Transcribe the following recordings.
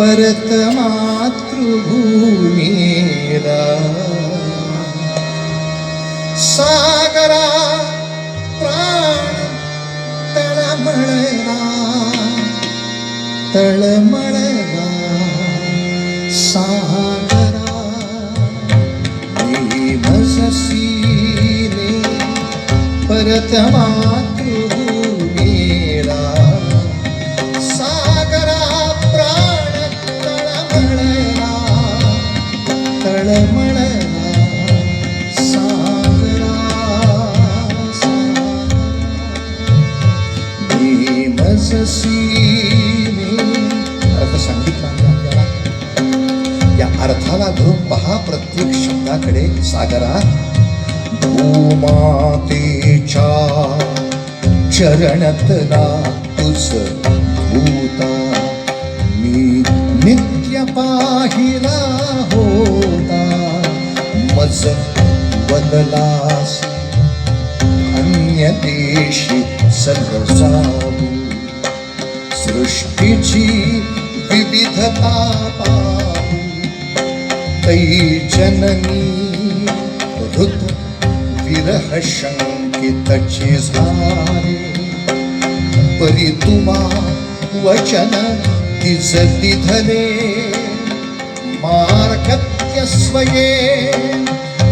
परतमातृभूमीरा सागरा प्राण तळमळला तळमळला. सागरा भजसीने परतमात भीमससीने अर्थ सांगितला आपल्याला. या अर्थाला धरून पहा प्रत्येक शब्दाकडे सागरा. भूमातेच्या चरणतला तुझ भूता. मी नित्य पाहिला होता. मज बदलास. अन्य देशी सहजाऊ सृष्टीची विविधता पाहू तै जननी हृद विरह शंकितचे झाले. परी तुमा वचन तिज तिधले. मार्गत्य स्वये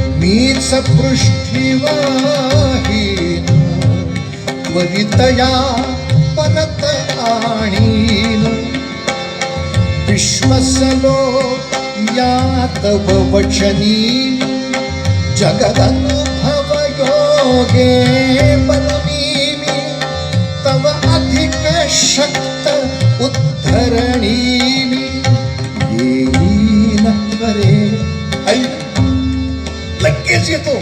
मीच पृष्ठीवाहीन. त्वरितया परत आणीन विश्वसलो या वचनी जगदनुभव योगे बलमीमी तव अधिक शक्त उद्धरणीमी. येईन त्वरे ऐ लगेच येतो.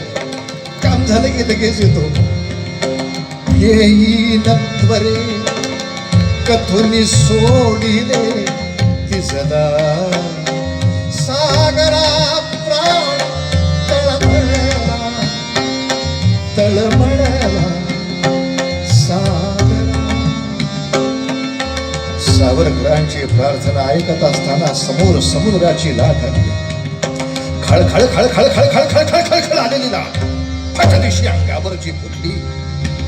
काम झालं की लगेच येतो. येईन त्वरे कथुनी सोडिले ती सदा सागरा प्राण तळमळला तळमळला सावरकरांची प्रार्थना ऐकत असताना समोर समुद्राची लाट आली. खळखळ खळखळ खळखळ खळखळ खळखळ आलेली लाट. फट दिशी अंगावरची फुटली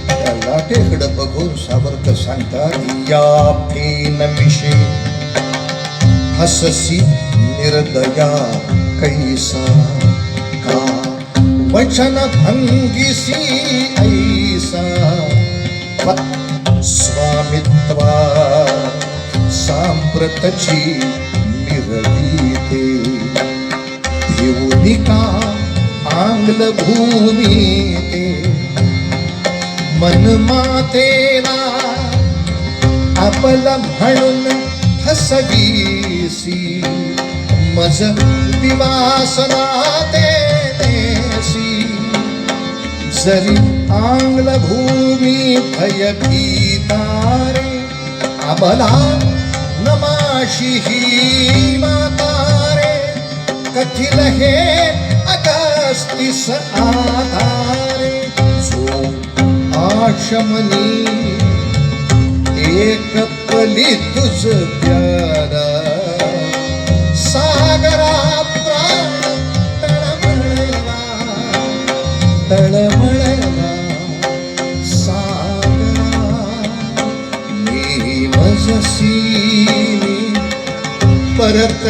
त्या लाटेकडं बघून सावरकर सांगतात या फेन मिशे हससी निर्दया कैसा? का वचन भंगिसी ऐसा? स्वामित्वा सांप्रतची मिरवीते देवनिका आंग्लभूमी मन मातेला आपल म्हणून हसवीसी मज विवासना ते देसी. जरी आंग्ल भूमी भयभीतारे अबला नमाशी ही मातारे. कथिल हे अगस्तिस आधारे. जो आशमनी एक पली तुझ प्यारा. सागरा प्राण तळमळला तळमळला. सागरा मी मजसी परत